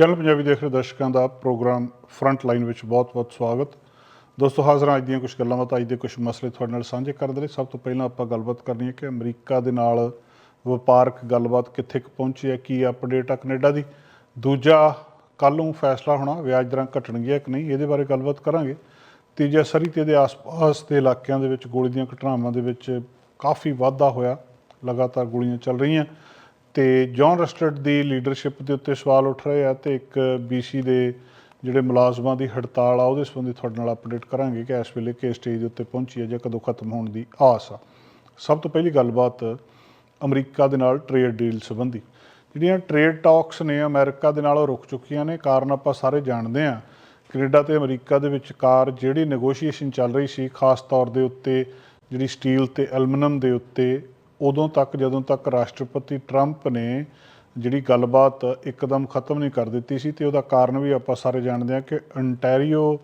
Channel Punjabi ਦੇਖ ਰਹੇ ਦਰਸ਼ਕਾਂ ਦਾ ਪ੍ਰੋਗਰਾਮ ਫਰੰਟ ਲਾਈਨ ਵਿੱਚ ਬਹੁਤ-ਬਹੁਤ ਸਵਾਗਤ। ਦੋਸਤੋ, ਹਾਜ਼ਰਾਂ ਅੱਜ ਦੀਆਂ ਕੁਝ ਗੱਲਾਂ ਬਾਤਾਂ, ਅੱਜ ਦੇ ਕੁਝ ਮਸਲੇ ਤੁਹਾਡੇ ਨਾਲ ਸਾਂਝੇ ਕਰਨ ਦੇ ਲਈ। ਸਭ ਤੋਂ ਪਹਿਲਾਂ ਆਪਾਂ ਗੱਲਬਾਤ ਕਰਨੀ ਹੈ ਕਿ ਅਮਰੀਕਾ ਦੇ ਨਾਲ ਵਪਾਰਕ ਗੱਲਬਾਤ ਕਿੱਥੇ ਕੁ ਪਹੁੰਚੀ ਹੈ, ਕੀ ਅਪਡੇਟ ਆ ਕੈਨੇਡਾ ਦੀ। ਦੂਜਾ, ਕੱਲ੍ਹ ਨੂੰ ਫੈਸਲਾ ਹੋਣਾ, ਵਿਆਜ ਦਰਾਂ ਘਟਣਗੀਆਂ ਕਿ ਨਹੀਂ, ਇਹਦੇ ਬਾਰੇ ਗੱਲਬਾਤ ਕਰਾਂਗੇ। ਤੀਜਾ, ਸਰੀ ਤੇ ਦੇ ਆਸ-ਪਾਸ ਦੇ ਇਲਾਕਿਆਂ ਦੇ ਵਿੱਚ ਗੋਲੀ ਦੀਆਂ ਘਟਨਾਵਾਂ ਦੇ ਵਿੱਚ ਕਾਫੀ ਵਾਧਾ ਹੋਇਆ। ਲਗਾਤਾਰ ਗੋਲੀਆਂ ਚੱਲ ਰਹੀਆਂ। ਤੇ ਜੌਨ ਰਸਟਰਡ ਦੀ ਲੀਡਰਸ਼ਿਪ ਦੇ ਉੱਤੇ ਸਵਾਲ ਉੱਠ ਰਹੇ ਆ ਤੇ ਇੱਕ ਬੀਸੀ ਦੇ ਜਿਹੜੇ ਮੁਲਾਜ਼ਮਾਂ ਦੀ ਹੜਤਾਲ ਆ, ਉਹਦੇ ਸੰਬੰਧੀ ਤੁਹਾਡੇ ਨਾਲ ਅਪਡੇਟ ਕਰਾਂਗੇ ਕਿ ਇਸ ਵੇਲੇ ਕਿਸ ਸਟੇਜ ਦੇ ਉੱਤੇ ਪਹੁੰਚੀ ਹੈ ਜਾਂ ਕਦੋਂ ਖਤਮ ਹੋਣ ਦੀ ਆਸ ਆ। ਸਭ ਤੋਂ ਪਹਿਲੀ ਗੱਲਬਾਤ ਅਮਰੀਕਾ ਦੇ ਨਾਲ ਟ੍ਰੇਡ ਡੀਲ ਸੰਬੰਧੀ। ਜਿਹੜੀਆਂ ਟ੍ਰੇਡ ਟਾਕਸ ਨੇ ਅਮਰੀਕਾ ਦੇ ਨਾਲ ਉਹ ਰੁਕ ਚੁੱਕੀਆਂ ਨੇ, ਕਾਰਨ ਆਪਾਂ ਸਾਰੇ ਜਾਣਦੇ ਆ, ਕੈਨੇਡਾ ਤੇ ਅਮਰੀਕਾ ਦੇ ਵਿਚਕਾਰ ਜਿਹੜੀ ਨੈਗੋਸ਼ੀਏਸ਼ਨ ਚੱਲ ਰਹੀ ਸੀ, ਖਾਸ ਤੌਰ ਦੇ ਉੱਤੇ ਜਿਹੜੀ ਸਟੀਲ ਤੇ ਐਲੂਮੀਨੀਅਮ ਦੇ ਉੱਤੇ ਉਦੋਂ ਤੱਕ, ਜਦੋਂ ਤੱਕ ਰਾਸ਼ਟਰਪਤੀ ਟਰੰਪ ਨੇ ਜਿਹੜੀ ਗੱਲਬਾਤ ਇੱਕਦਮ ਖਤਮ ਨਹੀਂ ਕਰ ਦਿੱਤੀ ਸੀ ਤੇ ਉਹਦਾ ਕਾਰਨ ਵੀ ਆਪਾਂ ਸਾਰੇ ਜਾਣਦੇ ਹਾਂ ਕਿ ਅੰਟੈਰੀਓ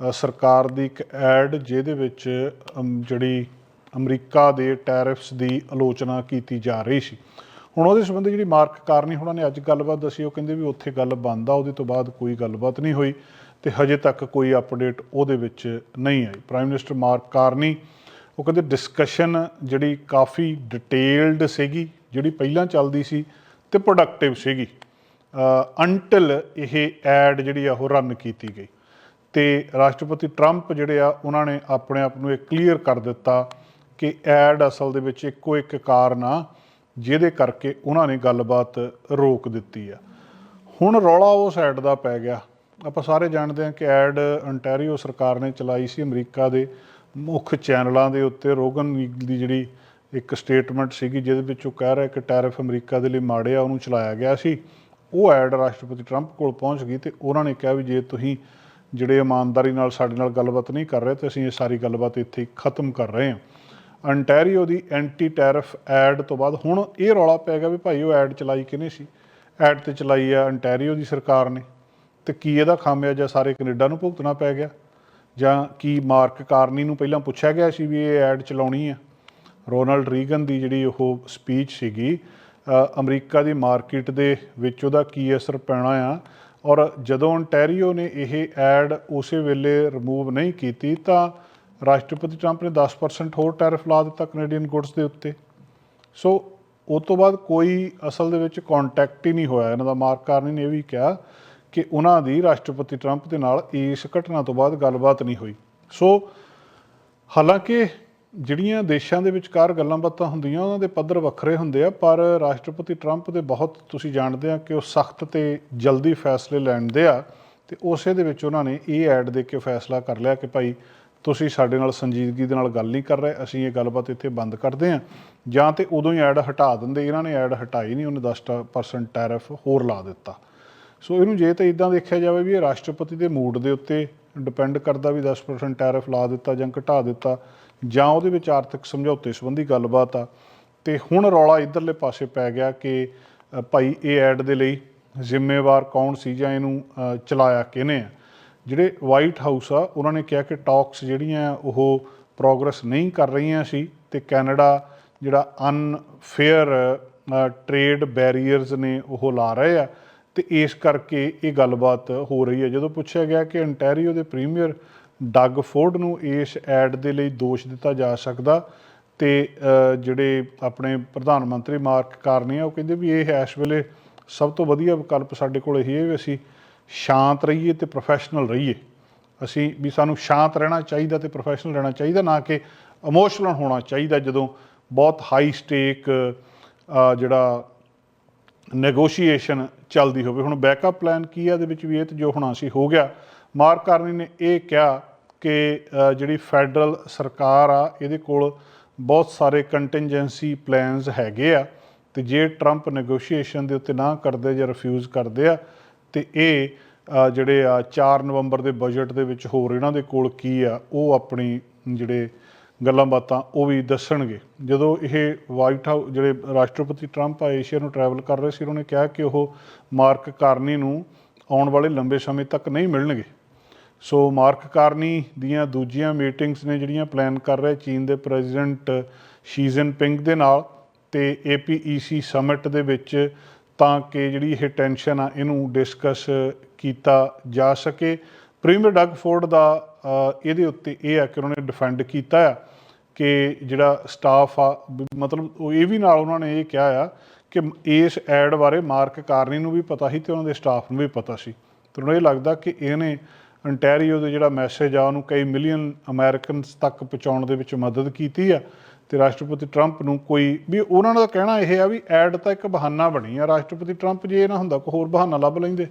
ਸਰਕਾਰ ਦੀ ਇੱਕ ਐਡ ਜਿਹਦੇ ਵਿੱਚ ਜਿਹੜੀ ਅਮਰੀਕਾ ਦੇ ਟੈਰਿਫਸ ਦੀ ਆਲੋਚਨਾ ਕੀਤੀ ਜਾ ਰਹੀ ਸੀ। ਹੁਣ ਉਹਦੇ ਸੰਬੰਧੀ ਜਿਹੜੀ ਮਾਰਕ ਕਾਰਨੀ ਹੁਣਾਂ ਨੇ ਅੱਜ ਗੱਲਬਾਤ ਦੱਸੀ, ਉਹ ਕਹਿੰਦੇ ਵੀ ਉੱਥੇ ਗੱਲ ਬੰਦ ਆ, ਉਹਦੇ ਤੋਂ ਬਾਅਦ ਕੋਈ ਗੱਲਬਾਤ ਨਹੀਂ ਹੋਈ ਤੇ ਹਜੇ ਤੱਕ ਕੋਈ ਅਪਡੇਟ ਉਹਦੇ ਵਿੱਚ ਨਹੀਂ ਆਈ। ਪ੍ਰਾਈਮ ਮਿਨਿਸਟਰ ਮਾਰਕ ਕਾਰਨੀ ਉਹ ਕਹਿੰਦੇ ਡਿਸਕਸ਼ਨ ਜਿਹੜੀ ਕਾਫੀ ਡਿਟੇਲਡ ਸੀਗੀ, ਜਿਹੜੀ ਪਹਿਲਾਂ ਚੱਲਦੀ ਸੀ ਤੇ ਪ੍ਰੋਡਕਟਿਵ ਸੀਗੀ। ਅੰਟਿਲ ਇਹ ਐਡ ਜਿਹੜੀ ਆ ਉਹ ਰਨ ਕੀਤੀ ਗਈ। ਤੇ ਰਾਸ਼ਟਰਪਤੀ ਟਰੰਪ ਜਿਹੜੇ ਆ, ਉਹਨਾਂ ਨੇ ਆਪਣੇ ਆਪ ਨੂੰ ਇਹ ਕਲੀਅਰ ਕਰ ਦਿੱਤਾ ਕਿ ਐਡ ਅਸਲ ਦੇ ਵਿੱਚ ਇੱਕੋ ਇੱਕ ਕਾਰਨ ਆ, ਜਿਹਦੇ ਕਰਕੇ ਉਹਨਾਂ ਨੇ ਗੱਲਬਾਤ ਰੋਕ ਦਿੱਤੀ ਆ। ਹੁਣ ਰੌਲਾ ਉਸ ਐਡ ਦਾ ਪੈ ਗਿਆ। ਆਪਾਂ ਸਾਰੇ ਜਾਣਦੇ ਹਾਂ ਕਿ ਐਡ ਅੰਟੈਰੀਓ ਸਰਕਾਰ ਨੇ ਚਲਾਈ ਸੀ ਅਮਰੀਕਾ ਦੇ। ਮੁੱਖ ਚੈਨਲਾਂ ਦੇ ਉੱਤੇ ਰੋਗਨ ਦੀ ਜਿਹੜੀ ਇੱਕ ਸਟੇਟਮੈਂਟ ਸੀਗੀ, ਜਿਹਦੇ ਵਿੱਚ ਉਹ ਕਹਿ ਰਿਹਾ ਕਿ ਟੈਰਿਫ ਅਮਰੀਕਾ ਦੇ ਲਈ ਮਾੜੇ ਆ, ਉਹਨੂੰ ਚਲਾਇਆ ਗਿਆ ਸੀ। ਉਹ ਐਡ ਰਾਸ਼ਟਰਪਤੀ ਟਰੰਪ ਕੋਲ ਪਹੁੰਚ ਗਈ ਤੇ ਉਹਨਾਂ ਨੇ ਕਿਹਾ ਵੀ ਜੇ ਤੁਸੀਂ ਜਿਹੜੇ ਇਮਾਨਦਾਰੀ ਨਾਲ ਸਾਡੇ ਨਾਲ ਗੱਲਬਾਤ ਨਹੀਂ ਕਰ ਰਹੇ, ਤੇ ਅਸੀਂ ਇਹ ਸਾਰੀ ਗੱਲਬਾਤ ਇੱਥੇ ਖਤਮ ਕਰ ਰਹੇ ਹਾਂ। ਅੰਟੈਰੀਓ ਦੀ ਐਂਟੀ ਟੈਰਿਫ ਐਡ ਤੋਂ ਬਾਅਦ ਹੁਣ ਇਹ ਰੌਲਾ ਪੈ ਗਿਆ ਵੀ ਭਾਈ ਉਹ ਐਡ ਚਲਾਈ ਕਿਹਨੇ ਸੀ? ਐਡ ਤੇ ਚਲਾਈ ਆ ਅੰਟੈਰੀਓ ਦੀ ਸਰਕਾਰ ਨੇ। ਤੇ ਕੀ ਇਹਦਾ ਖਾਮਿਆਜਾ ਸਾਰੇ ਕੈਨੇਡਾ ਨੂੰ ਭੁਗਤਣਾ ਪੈ ਗਿਆ? ਜਾਂ ਕੀ ਮਾਰਕ ਕਾਰਨੀ ਨੂੰ ਪਹਿਲਾਂ ਪੁੱਛਿਆ ਗਿਆ ਸੀ ਵੀ ਇਹ ਐਡ ਚਲਾਉਣੀ ਆ? ਰੋਨਲਡ ਰੀਗਨ ਦੀ ਜਿਹੜੀ ਉਹ ਸਪੀਚ ਸੀਗੀ ਅਮਰੀਕਾ ਦੀ ਮਾਰਕੀਟ ਦੇ ਵਿੱਚ ਉਹਦਾ ਕੀ ਅਸਰ ਪੈਣਾ ਆ? ਔਰ ਜਦੋਂ ontario ਨੇ ਇਹ ਐਡ ਉਸੇ ਵੇਲੇ ਰਿਮੂਵ ਨਹੀਂ ਕੀਤੀ, ਤਾਂ ਰਾਸ਼ਟਰਪਤੀ ਟਰੰਪ ਨੇ 10% ਹੋਰ ਟੈਰਿਫ ਲਾ ਦਿੱਤਾ ਕੈਨੇਡੀਅਨ ਗੁੱਡਸ ਦੇ ਉੱਤੇ। ਸੋ ਉਸ ਤੋਂ ਬਾਅਦ ਕੋਈ ਅਸਲ ਦੇ ਵਿੱਚ ਕੰਟੈਕਟ ਹੀ ਨਹੀਂ ਹੋਇਆ। ਇਹਨਾਂ ਦਾ ਮਾਰਕ ਕਾਰਨੀ ਨੇ ਇਹ ਵੀ ਕਿਹਾ ਕਿ ਉਹਨਾਂ ਦੀ ਰਾਸ਼ਟਰਪਤੀ ਟਰੰਪ ਦੇ ਨਾਲ ਇਸ ਘਟਨਾ ਤੋਂ ਬਾਅਦ ਗੱਲਬਾਤ ਨਹੀਂ ਹੋਈ। ਸੋ ਹਾਲਾਂਕਿ ਜਿਹੜੀਆਂ ਦੇਸ਼ਾਂ ਦੇ ਵਿਚਕਾਰ ਗੱਲਾਂ ਬਾਤਾਂ ਹੁੰਦੀਆਂ, ਉਹਨਾਂ ਦੇ ਪੱਧਰ ਵੱਖਰੇ ਹੁੰਦੇ ਆ, ਪਰ ਰਾਸ਼ਟਰਪਤੀ ਟਰੰਪ ਦੇ ਬਹੁਤ ਤੁਸੀਂ ਜਾਣਦੇ ਆ ਕਿ ਉਹ ਸਖਤ ਤੇ ਜਲਦੀ ਫੈਸਲੇ ਲੈਂਦੇ ਆ ਤੇ ਉਸੇ ਦੇ ਵਿੱਚ ਉਹਨਾਂ ਨੇ ਇਹ ਐਡ ਦੇ ਕੇ ਫੈਸਲਾ ਕਰ ਲਿਆ ਕਿ ਭਾਈ ਤੁਸੀਂ ਸਾਡੇ ਨਾਲ ਸੰਜੀਦਗੀ ਦੇ ਨਾਲ ਗੱਲ ਨਹੀਂ ਕਰ ਰਹੇ, ਅਸੀਂ ਇਹ ਗੱਲਬਾਤ ਇੱਥੇ ਬੰਦ ਕਰਦੇ ਆ। ਜਾਂ ਤੇ ਉਦੋਂ ਹੀ ਐਡ ਹਟਾ ਦਿੰਦੇ, ਇਹਨਾਂ ਨੇ ਐਡ ਹਟਾਈ ਨਹੀਂ, ਉਹਨੇ 10% ਟੈਰਿਫ ਹੋਰ ਲਾ ਦਿੱਤਾ। ਸੋ ਇਹਨੂੰ ਜੇ ਤਾਂ ਇਦਾਂ ਦੇਖਿਆ ਜਾਵੇ ਵੀ ਇਹ ਰਾਸ਼ਟਰਪਤੀ ਦੇ ਮੂਡ ਦੇ ਉੱਤੇ ਡਿਪੈਂਡ ਕਰਦਾ ਵੀ 10% ਟੈਰਿਫ ਲਾ ਦਿੱਤਾ ਜਾਂ ਘਟਾ ਦਿੱਤਾ ਜਾਂ ਉਹਦੇ ਵਿੱਚ ਆਰਥਿਕ ਸਮਝੌਤੇ ਸੰਬੰਧੀ ਗੱਲਬਾਤ ਆ, ਤੇ ਹੁਣ ਰੌਲਾ ਇਧਰਲੇ ਪਾਸੇ ਪੈ ਗਿਆ ਕਿ ਭਾਈ ਇਹ ਐਡ ਦੇ ਲਈ ਜ਼ਿੰਮੇਵਾਰ ਕੌਣ ਸੀ ਜਾਂ ਇਹਨੂੰ ਚਲਾਇਆ ਕਿਹਨੇ ਆ? ਜਿਹੜੇ ਵਾਈਟ ਹਾਊਸ ਆ, ਉਹਨਾਂ ਨੇ ਕਿਹਾ ਕਿ ਟਾਕਸ ਜਿਹੜੀਆਂ ਉਹ ਪ੍ਰੋਗਰੈਸ ਨਹੀਂ ਕਰ ਰਹੀਆਂ ਸੀ ਤੇ ਕੈਨੇਡਾ ਜਿਹੜਾ ਅਨਫੇਅਰ ਟ੍ਰੇਡ ਬੈਰੀਅਰਸ ਨੇ ਉਹ ਲਾ ਰਹੇ ਆ। ਤੇ ਇਸ ਕਰਕੇ ਇਹ ਗੱਲਬਾਤ ਹੋ ਰਹੀ ਹੈ। ਜਦੋਂ ਪੁੱਛਿਆ ਗਿਆ ਕਿ ਅੰਟੈਰੀਓ ਦੇ ਪ੍ਰੀਮੀਅਰ ਡੱਗ ਫੋਰਡ ਨੂੰ ਇਸ ਐਡ ਦੇ ਲਈ ਦੋਸ਼ ਦਿੱਤਾ ਜਾ ਸਕਦਾ ਤੇ ਜਿਹੜੇ ਆਪਣੇ ਪ੍ਰਧਾਨ ਮੰਤਰੀ ਮਾਰਕ ਕਾਰਨੀ ਆ, ਉਹ ਕਹਿੰਦੇ ਵੀ ਇਹ ਇਸ ਵੇਲੇ ਸਭ ਤੋਂ ਵਧੀਆ ਵਿਕਲਪ ਸਾਡੇ ਕੋਲ ਇਹ ਹੈ ਵੀ ਅਸੀਂ ਸ਼ਾਂਤ ਰਹੀਏ ਤੇ ਪ੍ਰੋਫੈਸ਼ਨਲ ਰਹੀਏ। ਅਸੀਂ ਵੀ ਸਾਨੂੰ ਸ਼ਾਂਤ ਰਹਿਣਾ ਚਾਹੀਦਾ ਤੇ ਪ੍ਰੋਫੈਸ਼ਨਲ ਰਹਿਣਾ ਚਾਹੀਦਾ, ਨਾ ਕਿ ਇਮੋਸ਼ਨਲ ਹੋਣਾ ਚਾਹੀਦਾ ਜਦੋਂ ਬਹੁਤ ਹਾਈ ਸਟੇਕ ਜਿਹੜਾ ਨੈਗੋਸ਼ੀਏਸ਼ਨ ਚੱਲਦੀ ਹੋਵੇ। ਹੁਣ ਬੈਕਅਪ ਪਲਾਨ ਕੀ ਆ ਇਹਦੇ ਵਿੱਚ ਵੀ ਇਹ ਤੇ ਜੋ ਹੋਣਾ ਸੀ ਹੋ ਗਿਆ। ਮਾਰਕ ਕਾਰਨੀ ਨੇ ਇਹ ਕਿਹਾ ਕਿ ਜਿਹੜੀ ਫੈਡਰਲ ਸਰਕਾਰ ਆ, ਇਹਦੇ ਕੋਲ ਬਹੁਤ ਸਾਰੇ ਕੰਟਿੰਜੈਂਸੀ ਪਲਾਨਸ ਹੈਗੇ ਆ ਤੇ ਜੇ ਟਰੰਪ ਨੈਗੋਸ਼ੀਏਸ਼ਨ ਦੇ ਉੱਤੇ ਨਾ ਕਰਦੇ ਜਾਂ ਰਿਫਿਊਜ਼ ਕਰਦੇ ਆ, ਤੇ ਇਹ ਜਿਹੜੇ ਆ 4 ਨਵੰਬਰ ਦੇ ਬਜਟ ਦੇ ਵਿੱਚ ਹੋਰ ਇਹਨਾਂ ਦੇ ਕੋਲ ਕੀ ਆ, ਉਹ ਆਪਣੀ ਜਿਹੜੇ ਗੱਲਾਂ ਬਾਤਾਂ ਉਹ ਵੀ ਦੱਸਣਗੇ। ਜਦੋਂ ਇਹ ਵਾਈਟ ਹਾਊਸ ਜਿਹੜੇ ਰਾਸ਼ਟਰਪਤੀ ਟਰੰਪ ਆ ਏਸ਼ੀਆ ਨੂੰ ਟਰੈਵਲ ਕਰ ਰਹੇ ਸੀ, ਉਹਨਾਂ ਨੇ ਕਿਹਾ ਕਿ ਉਹ ਮਾਰਕ ਕਾਰਨੀ ਨੂੰ ਆਉਣ ਵਾਲੇ ਲੰਬੇ ਸਮੇਂ ਤੱਕ ਨਹੀਂ ਮਿਲਣਗੇ। ਸੋ ਮਾਰਕ ਕਾਰਨੀ ਦੀਆਂ ਦੂਜੀਆਂ ਮੀਟਿੰਗਸ ਨੇ ਜਿਹੜੀਆਂ ਪਲਾਨ ਕਰ ਰਹੇ, ਚੀਨ ਦੇ ਪ੍ਰੈਜ਼ੀਡੈਂਟ ਸ਼ੀ ਜਿਨਪਿੰਗ ਦੇ ਨਾਲ ਤੇ APEC ਸਮਿਟ ਦੇ ਵਿੱਚ ਤਾਂ ਕਿ ਜਿਹੜੀ ਇਹ ਟੈਨਸ਼ਨ ਆ, ਇਹਨੂੰ ਡਿਸਕਸ ਕੀਤਾ ਜਾ ਸਕੇ। ਪ੍ਰੀਮੀਅਰ ਡਗ ਫੋਰਡ ਦਾ ਇਹਦੇ ਉੱਤੇ ਇਹ ਆ ਕਿ ਉਹਨਾਂ ਨੇ ਡਿਫੈਂਡ ਕੀਤਾ ਆ ਕਿ ਜਿਹੜਾ ਸਟਾਫ ਆ, ਵੀ ਮਤਲਬ ਉਹ ਇਹ ਵੀ ਨਾਲ ਉਹਨਾਂ ਨੇ ਇਹ ਕਿਹਾ ਆ ਕਿ ਇਸ ਐਡ ਬਾਰੇ ਮਾਰਕ ਕਾਰਨੀ ਨੂੰ ਵੀ ਪਤਾ ਸੀ ਤੇ ਉਹਨਾਂ ਦੇ ਸਟਾਫ ਨੂੰ ਵੀ ਪਤਾ ਸੀ। ਤੇ ਉਹਨਾਂ ਇਹ ਲੱਗਦਾ ਕਿ ਇਹਨੇ ਅੰਟੈਰੀਓ ਦੇ ਜਿਹੜਾ ਮੈਸੇਜ ਆ, ਉਹਨੂੰ ਕਈ ਮਿਲੀਅਨ ਅਮਰੀਕਨਸ ਤੱਕ ਪਹੁੰਚਾਉਣ ਦੇ ਵਿੱਚ ਮਦਦ ਕੀਤੀ ਆ ਤੇ ਰਾਸ਼ਟਰਪਤੀ ਟਰੰਪ ਨੂੰ ਕੋਈ, ਵੀ ਉਹਨਾਂ ਦਾ ਕਹਿਣਾ ਇਹ ਆ ਵੀ ਐਡ ਤਾਂ ਇੱਕ ਬਹਾਨਾ ਬਣੀ ਆ, ਰਾਸ਼ਟਰਪਤੀ ਟਰੰਪ ਜੇ ਇਹ ਨਾ ਹੁੰਦਾ, ਕੋਈ ਹੋਰ ਬਹਾਨਾ ਲੱਭ ਲੈਂਦੇ।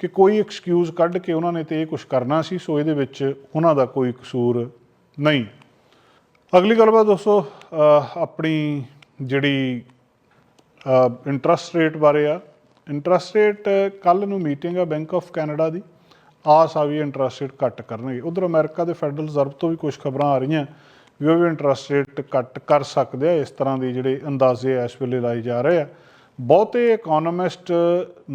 ਕਿ ਕੋਈ ਐਕਸਕਿਊਜ਼ ਕੱਢ ਕੇ ਉਹਨਾਂ ਨੇ ਤੇ ਇਹ ਕੁਝ ਕਰਨਾ ਸੀ, ਸੋ ਇਹਦੇ ਵਿੱਚ ਉਹਨਾਂ ਦਾ ਕੋਈ ਕਸੂਰ ਨਹੀਂ। ਅਗਲੀ ਗੱਲਬਾਤ ਦੋਸਤੋ ਆਪਣੀ ਜਿਹੜੀ ਇੰਟਰਸਟ ਰੇਟ ਬਾਰੇ ਆ। ਇੰਟਰਸਟ ਰੇਟ ਕੱਲ ਨੂੰ ਮੀਟਿੰਗ ਆ ਬੈਂਕ ਆਫ ਕੈਨੇਡਾ ਦੀ। ਆਸ ਆ ਵੀ ਇੰਟਰਸਟ ਰੇਟ ਘੱਟ ਕਰਨਗੇ। ਉਧਰ ਅਮਰੀਕਾ ਦੇ ਫੈਡਰਲ ਰਿਜ਼ਰਵ ਤੋਂ ਵੀ ਕੁਝ ਖਬਰਾਂ ਆ ਰਹੀਆਂ ਵੀ ਉਹ ਵੀ ਇੰਟਰਸਟ ਰੇਟ ਘੱਟ ਕਰ ਸਕਦੇ ਆ। ਇਸ ਤਰ੍ਹਾਂ ਦੇ ਜਿਹੜੇ ਅੰਦਾਜ਼ੇ ਇਸ ਵੇਲੇ ਲਾਏ ਜਾ ਰਹੇ ਆ। ਬਹੁਤੇ ਇਕਨੋਮਿਸਟ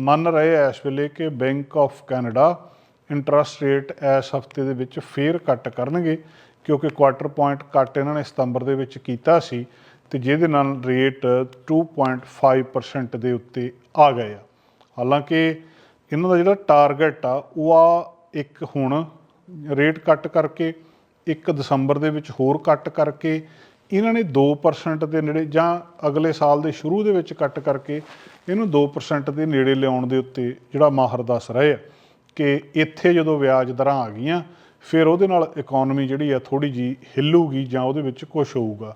ਮੰਨ ਰਹੇ ਆ ਇਸ ਵੇਲੇ ਕਿ Bank of Canada interest rate ਇਸ ਹਫ਼ਤੇ ਦੇ ਵਿੱਚ ਫੇਰ ਕੱਟ ਕਰਨਗੇ, ਕਿਉਂਕਿ ਕੁਆਟਰ ਪੁਆਇੰਟ ਕੱਟ ਇਹਨਾਂ ਨੇ ਸਤੰਬਰ ਦੇ ਵਿੱਚ ਕੀਤਾ ਸੀ ਤੇ ਜਿਹਦੇ ਨਾਲ ਰੇਟ 2.5% ਦੇ ਉੱਤੇ ਆ ਗਏ ਆ। ਹਾਲਾਂਕਿ ਇਹਨਾਂ ਦਾ ਜਿਹੜਾ ਟਾਰਗੇਟ ਆ, ਉਹ ਆ ਇੱਕ ਹੁਣ ਰੇਟ ਕੱਟ ਕਰਕੇ 1 ਦਸੰਬਰ ਦੇ ਵਿੱਚ ਹੋਰ ਕੱਟ ਕਰਕੇ ਇਹਨਾਂ ਨੇ 2% ਦੇ ਨੇੜੇ ਜਾਂ ਅਗਲੇ ਸਾਲ ਦੇ ਸ਼ੁਰੂ ਦੇ ਵਿੱਚ ਕੱਟ ਕਰਕੇ ਇਹਨੂੰ 2% ਦੇ ਨੇੜੇ ਲਿਆਉਣ ਦੇ ਉੱਤੇ ਜਿਹੜਾ ਮਾਹਰ ਦੱਸ ਰਹੇ ਆ ਕਿ ਇੱਥੇ ਜਦੋਂ ਵਿਆਜ ਦਰਾਂ ਆ ਗਈਆਂ, ਫਿਰ ਉਹਦੇ ਨਾਲ ਇਕਨੋਮੀ ਜਿਹੜੀ ਆ ਥੋੜੀ ਜੀ ਹਿੱਲੂਗੀ ਜਾਂ ਉਹਦੇ ਵਿੱਚ ਕੁਝ ਹੋਊਗਾ।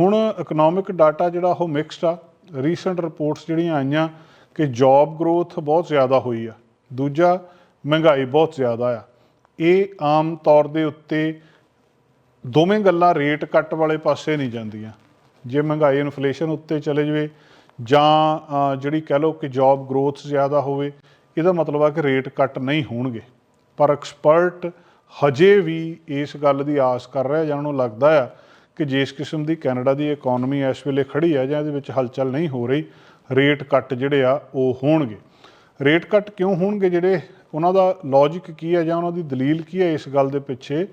ਹੁਣ ਇਕਨੋਮਿਕ ਡਾਟਾ ਜਿਹੜਾ ਉਹ ਮਿਕਸਡ ਆ। ਰੀਸੈਂਟ ਰਿਪੋਰਟਸ ਜਿਹੜੀਆਂ ਆਈਆਂ ਕਿ ਜੌਬ ਗਰੋਥ ਬਹੁਤ ਜ਼ਿਆਦਾ ਹੋਈ ਆ। ਦੂਜਾ ਮਹਿੰਗਾਈ ਬਹੁਤ ਜ਼ਿਆਦਾ ਆ। ਇਹ ਆਮ ਤੌਰ ਦੇ ਉੱਤੇ ਦੋਵੇਂ ਗੱਲਾਂ ਰੇਟ ਕੱਟ ਵਾਲੇ ਪਾਸੇ ਨਹੀਂ ਜਾਂਦੀਆਂ। ਜੇ ਮਹਿੰਗਾਈ ਇਨਫਲੇਸ਼ਨ ਉੱਤੇ ਚਲੇ ਜਾਵੇ ਜਾਂ ਜਿਹੜੀ ਕਹਿ ਲਓ ਕਿ ਜੌਬ ਗਰੋਥ ਜ਼ਿਆਦਾ ਹੋਵੇ, ਇਹਦਾ ਮਤਲਬ ਆ ਕਿ ਰੇਟ ਕੱਟ ਨਹੀਂ ਹੋਣਗੇ। ਪਰ ਐਕਸਪਰਟ ਹਜੇ ਵੀ ਇਸ ਗੱਲ ਦੀ ਆਸ ਕਰ ਰਿਹਾ, ਜਾਂ ਉਹਨੂੰ ਲੱਗਦਾ ਆ ਕਿ ਜਿਸ ਕਿਸਮ ਦੀ ਕੈਨੇਡਾ ਦੀ ਇਕਨੋਮੀ ਇਸ ਵੇਲੇ ਖੜੀ ਆ, ਜਾਂ ਇਹਦੇ ਵਿੱਚ ਹਲਚਲ ਨਹੀਂ ਹੋ ਰਹੀ, ਰੇਟ ਕੱਟ ਜਿਹੜੇ ਆ, ਉਹ ਹੋਣਗੇ। ਰੇਟ ਕੱਟ ਕਿਉਂ ਹੋਣਗੇ ਜਿਹੜੇ, ਉਹਨਾਂ ਦਾ ਲੌਜੀਕ ਕੀ ਹੈ ਜਾਂ ਉਹਨਾਂ ਦੀ ਦਲੀਲ ਕੀ ਹੈ ਇਸ ਗੱਲ ਦੇ ਪਿੱਛੇ?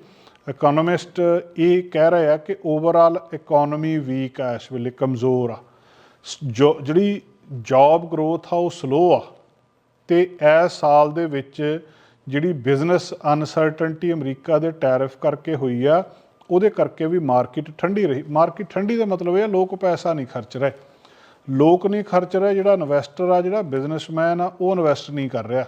ਇਕਨੋਮਿਸਟ eh, ਇਹ ਕਹਿ ਰਹੇ ਆ ਕਿ ਓਵਰਆਲ ਇਕਨੋਮੀ ਵੀਕ ਆ, ਇਸ ਵੇਲੇ ਕਮਜ਼ੋਰ ਆ। ਸ- ਜੋ, ਜਿਹੜੀ ਜੌਬ ਗਰੋਥ ਆ, ਉਹ ਸਲੋ ਆ। ਤੇ ਇਸ ਸਾਲ ਦੇ ਵਿੱਚ ਜਿਹੜੀ ਬਿਜ਼ਨਸ ਅਨਸਰਟਨਟੀ ਅਮਰੀਕਾ ਦੇ ਟੈਰਿਫ ਕਰਕੇ ਹੋਈ ਆ, ਉਹਦੇ ਕਰਕੇ ਵੀ ਮਾਰਕੀਟ ਠੰਡੀ ਰਹੀ। ਮਾਰਕੀਟ ਠੰਡੀ ਦਾ ਮਤਲਬ ਇਹ ਆ, ਲੋਕ ਪੈਸਾ ਨਹੀਂ ਖਰਚ ਰਹੇ। ਲੋਕ ਨਹੀਂ ਖਰਚ ਰਹੇ, ਜਿਹੜਾ ਇਨਵੈਸਟਰ ਆ, ਜਿਹੜਾ ਬਿਜ਼ਨਸਮੈਨ ਆ, ਉਹ ਇਨਵੈਸਟ ਨਹੀਂ ਕਰ ਰਿਹਾ।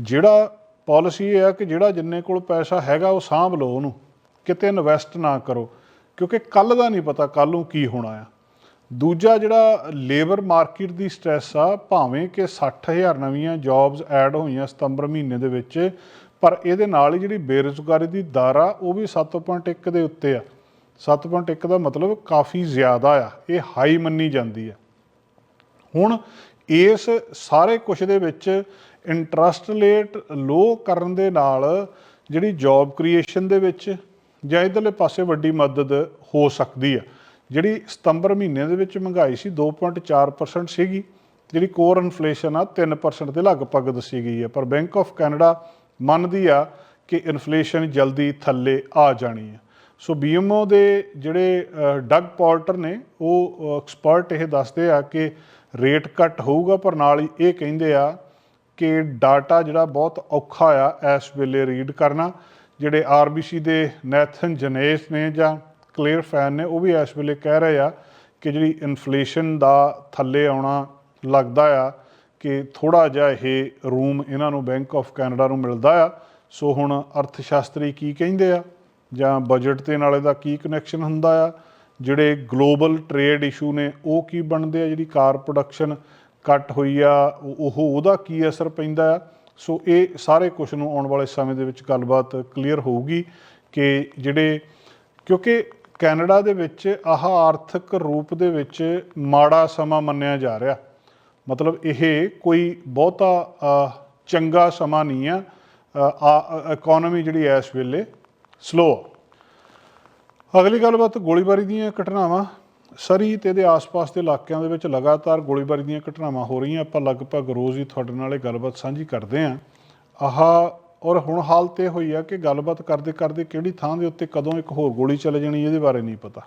ਜਿਹੜਾ ਪਾਲਿਸੀ ਇਹ ਆ ਕਿ ਜਿਹੜਾ ਜਿੰਨੇ ਕੋਲ ਪੈਸਾ ਹੈਗਾ ਉਹ ਸਾਂਭ ਲਓ ਉਹਨੂੰ, ਕਿਤੇ ਇਨਵੈਸਟ ਨਾ ਕਰੋ, ਕਿਉਂਕਿ ਕੱਲ ਦਾ ਨਹੀਂ ਪਤਾ ਕੱਲ ਨੂੰ ਕੀ ਹੋਣਾ ਆ। ਦੂਜਾ ਜਿਹੜਾ ਲੇਬਰ ਮਾਰਕੀਟ ਦੀ ਸਟ੍ਰੈਸ ਆ, ਭਾਵੇਂ ਕਿ 60000 ਨਵੀਆਂ ਜੌਬਸ ਐਡ ਹੋਈਆਂ ਸਤੰਬਰ ਮਹੀਨੇ ਦੇ ਵਿੱਚ, ਪਰ ਇਹਦੇ ਨਾਲ ਹੀ ਜਿਹੜੀ ਬੇਰੁਜ਼ਗਾਰੀ ਦੀ ਦਰ ਆ, ਉਹ ਵੀ 7.1 ਦੇ ਉੱਤੇ ਆ। 7.1 ਦਾ ਮਤਲਬ ਕਾਫੀ ਜ਼ਿਆਦਾ ਆ, ਇਹ ਹਾਈ ਮੰਨੀ ਜਾਂਦੀ ਆ। ਹੁਣ ਇਸ ਸਾਰੇ ਕੁਝ ਦੇ ਵਿੱਚ ਇੰਟਰਸਟ ਰੇਟ ਲੋ ਕਰਨ ਦੇ ਨਾਲ ਜਿਹੜੀ ਜੌਬ ਕ੍ਰੀਏਸ਼ਨ ਦੇ ਵਿੱਚ ਜਾਂ ਇਧਰਲੇ ਪਾਸੇ ਵੱਡੀ ਮਦਦ ਹੋ ਸਕਦੀ ਆ ਜਿਹੜੀ ਸਤੰਬਰ ਮਹੀਨੇ ਦੇ ਵਿੱਚ ਮਹਿੰਗਾਈ ਸੀ 2.4% ਸੀਗੀ। ਜਿਹੜੀ ਕੋਰ ਇਨਫਲੇਸ਼ਨ ਆ 3% ਦੇ ਲਗਭਗ ਦੱਸੀ ਗਈ ਹੈ। ਪਰ ਬੈਂਕ ਆਫ ਕੈਨੇਡਾ ਮੰਨਦੀ ਆ ਕਿ ਇਨਫਲੇਸ਼ਨ ਜਲਦੀ ਥੱਲੇ ਆ ਜਾਣੀ ਹੈ। ਸੋ ਬੀਐਮਓ ਦੇ ਜਿਹੜੇ ਅ, ਡਗ ਪੋਰਟਰ ਨੇ ਉਹ ਐਕਸਪਰਟ ਇਹ ਦੱਸਦੇ ਆ ਕਿ ਰੇਟ ਕੱਟ ਹੋਊਗਾ ਪਰ ਨਾਲ ਹੀ ਇਹ ਕਹਿੰਦੇ ਆ ਕਿ ਡਾਟਾ ਜਿਹੜਾ ਬਹੁਤ ਔਖਾ ਆ ਇਸ ਵੇਲੇ ਰੀਡ ਕਰਨਾ। ਜਿਹੜੇ ਆਰਬੀਸੀ ਦੇ ਨੈਥਨ ਜਨੇਸ ਨੇ ਜਾਂ ਕਲੀਅਰ ਫੈਨ ਨੇ, ਉਹ ਵੀ ਇਸ ਵੇਲੇ ਕਹਿ ਰਹੇ ਆ ਕਿ ਜਿਹੜੀ ਇਨਫਲੇਸ਼ਨ ਦਾ ਥੱਲੇ ਆਉਣਾ ਲੱਗਦਾ ਆ ਕਿ ਥੋੜਾ ਜਿਹਾ ਇਹ ਰੂਮ ਇਹਨਾਂ ਨੂੰ ਬੈਂਕ ਆਫ ਕੈਨੇਡਾ ਨੂੰ ਮਿਲਦਾ ਆ। ਸੋ ਹੁਣ ਅਰਥ ਸ਼ਾਸਤਰੀ ਕੀ ਕਹਿੰਦੇ ਆ? ਜਾਂ ਬਜਟ ਤੇ ਨਾਲੇ ਦਾ ਕੀ ਕਨੈਕਸ਼ਨ ਹੁੰਦਾ ਆ? ਜਿਹੜੇ ਗਲੋਬਲ ਟ੍ਰੇਡ ਇਸ਼ੂ ਨੇ, ਉਹ ਕੀ ਬਣਦੇ ਆ? ਜਿਹੜੀ ਕਾਰ ਪ੍ਰੋਡਕਸ਼ਨ ਕੱਟ ਹੋਈ ਆ, ਉਹ ਉਹਦਾ ਕੀ ਅਸਰ ਪੈਂਦਾ ਆ? ਸੋ ਇਹ ਸਾਰੇ ਕੁਝ ਨੂੰ ਆਉਣ ਵਾਲੇ ਸਮੇਂ ਦੇ ਵਿੱਚ ਗੱਲਬਾਤ ਕਲੀਅਰ ਹੋਊਗੀ ਕਿ ਜਿਹੜੇ ਕਿਉਂਕਿ ਕੈਨੇਡਾ ਦੇ ਵਿੱਚ ਆਹ ਆਰਥਿਕ ਰੂਪ ਦੇ ਵਿੱਚ ਮਾੜਾ ਸਮਾਂ ਮੰਨਿਆ ਜਾ ਰਿਹਾ। ਮਤਲਬ ਇਹ ਕੋਈ ਬਹੁਤਾ ਚੰਗਾ ਸਮਾਂ ਨਹੀਂ ਆ। ਇਕਨੋਮੀ ਜਿਹੜੀ ਐ ਇਸ ਵੇਲੇ ਸਲੋ ਅਗਲੀ ਗੱਲਬਾਤ ਗੋਲੀਬਾਰੀ ਦੀਆਂ ਘਟਨਾਵਾਂ। ਸਰੀ ਤੇ ਇਹਦੇ ਆਸ-ਪਾਸ ਦੇ ਇਲਾਕਿਆਂ ਦੇ ਵਿੱਚ ਲਗਾਤਾਰ ਗੋਲੀਬਾਰੀ ਦੀਆਂ ਘਟਨਾਵਾਂ ਹੋ ਰਹੀਆਂ, ਆਪਾਂ ਲਗਭਗ ਰੋਜ਼ ਹੀ ਤੁਹਾਡੇ ਨਾਲ ਇਹ ਗੱਲਬਾਤ ਸਾਂਝੀ ਕਰਦੇ ਆਂ ਆਹ, ਔਰ ਹੁਣ ਹਾਲਤ ਇਹ ਹੋਈ ਆ ਕਿ ਗੱਲਬਾਤ ਕਰਦੇ ਕਰਦੇ ਕਿਹੜੀ ਥਾਂ ਦੇ ਉੱਤੇ ਕਦੋਂ ਇੱਕ ਹੋਰ ਗੋਲੀ ਚੱਲ ਜਾਣੀ ਇਹਦੇ ਬਾਰੇ ਨਹੀਂ ਪਤਾ।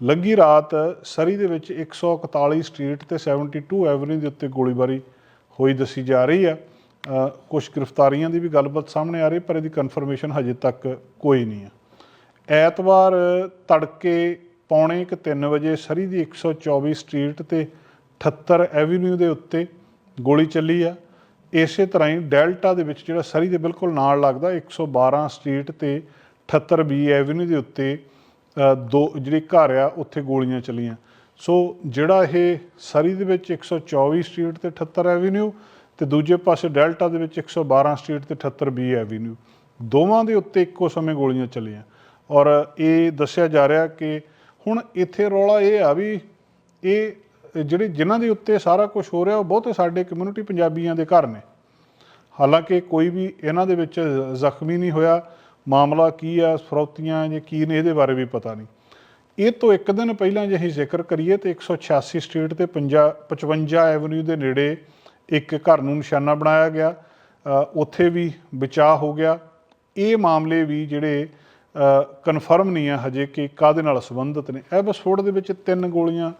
ਲੰਗੀ ਰਾਤ ਸਰੀ ਦੇ ਵਿੱਚ 141 ਸਟਰੀਟ ਤੇ 72 ਐਵਨਿਊ ਦੇ ਉੱਤੇ ਗੋਲੀਬਾਰੀ ਹੋਈ ਦੱਸੀ ਜਾ ਰਹੀ ਆ। ਕੁਝ ਗ੍ਰਿਫਤਾਰੀਆਂ ਦੀ ਵੀ ਗੱਲਬਾਤ ਸਾਹਮਣੇ ਆ ਰਹੀ, ਪਰ ਇਹਦੀ ਕਨਫਰਮੇਸ਼ਨ ਹਜੇ ਤੱਕ ਕੋਈ ਨਹੀਂ ਆ। ਐਤਵਾਰ ਤੜਕੇ ਪੌਣੇ ਕੁ 3 ਵਜੇ ਸਰੀ ਦੀ 124 ਸਟਰੀਟ ਤੇ 78 ਐਵੀਨਿਊ ਦੇ ਉੱਤੇ ਗੋਲੀ ਚੱਲੀ ਆ। ਇਸੇ ਤਰ੍ਹਾਂ ਹੀ ਡੈਲਟਾ ਦੇ ਵਿੱਚ ਜਿਹੜਾ ਸਰੀ ਦੇ ਬਿਲਕੁਲ ਨਾਲ ਲੱਗਦਾ 112 ਸਟਰੀਟ ਤੇ 78 ਬੀ ਐਵੀਨਿਊ ਦੇ ਉੱਤੇ ਦੋ ਜਿਹੜੇ ਘਰ ਆ, ਉੱਥੇ ਗੋਲੀਆਂ ਚੱਲੀਆਂ। ਸੋ ਜਿਹੜਾ ਇਹ ਸਰੀ ਦੇ ਵਿੱਚ 124 ਸਟਰੀਟ ਤੇ 78 ਐਵੀਨਿਊ ਤੇ ਦੂਜੇ ਪਾਸੇ ਡੈਲਟਾ ਦੇ ਵਿੱਚ 112 ਸਟਰੀਟ ਤੇ 78 ਬੀ ਐਵੀਨਿਊ, ਦੋਵਾਂ ਦੇ ਉੱਤੇ ਇੱਕੋ ਸਮੇਂ ਗੋਲੀਆਂ ਚੱਲੀਆਂ। ਔਰ ਇਹ ਦੱਸਿਆ ਜਾ ਰਿਹਾ ਕਿ ਹੁਣ ਇੱਥੇ ਰੌਲਾ ਇਹ ਆ ਵੀ ਇਹ ਜਿਹੜੇ ਜਿਨ੍ਹਾਂ ਦੇ ਉੱਤੇ ਸਾਰਾ ਕੁਝ ਹੋ ਰਿਹਾ, ਉਹ ਬਹੁਤੇ ਸਾਡੇ ਕਮਿਊਨਿਟੀ ਪੰਜਾਬੀਆਂ ਦੇ ਘਰ ਨੇ। ਹਾਲਾਂਕਿ ਕੋਈ ਵੀ ਇਹਨਾਂ ਦੇ ਵਿੱਚ ਜ਼ਖਮੀ ਨਹੀਂ ਹੋਇਆ, ਮਾਮਲਾ ਕੀ ਆ ਫਰੌਤੀਆਂ ਜਾਂ ਕੀ ਨੇ, ਇਹਦੇ ਬਾਰੇ ਵੀ ਪਤਾ ਨਹੀਂ। ਇਹ ਤੋਂ ਇੱਕ ਦਿਨ ਪਹਿਲਾਂ ਜੇ ਅਸੀਂ ਜ਼ਿਕਰ ਕਰੀਏ ਤੇ 186 ਸਟਰੀਟ ਤੇ 50 55 ਐਵਨਿਊ ਦੇ ਨੇੜੇ ਇੱਕ ਘਰ ਨੂੰ ਨਿਸ਼ਾਨਾ ਬਣਾਇਆ ਗਿਆ। ਉੱਥੇ ਵੀ ਬਚਾਅ ਹੋ ਗਿਆ। ਇਹ ਮਾਮਲੇ ਵੀ ਜਿਹੜੇ ਕਨਫਰਮ ਨਹੀਂ ਹੈ ਹਜੇ ਕਿ ਕਾਦੇ ਨਾਲ ਸੰਬੰਧਿਤ ਨੇ। ਇਹ ਵਿਸਫੋਟ ਦੇ ਵਿੱਚ ਤਿੰਨ ਗੋਲੀਆਂ,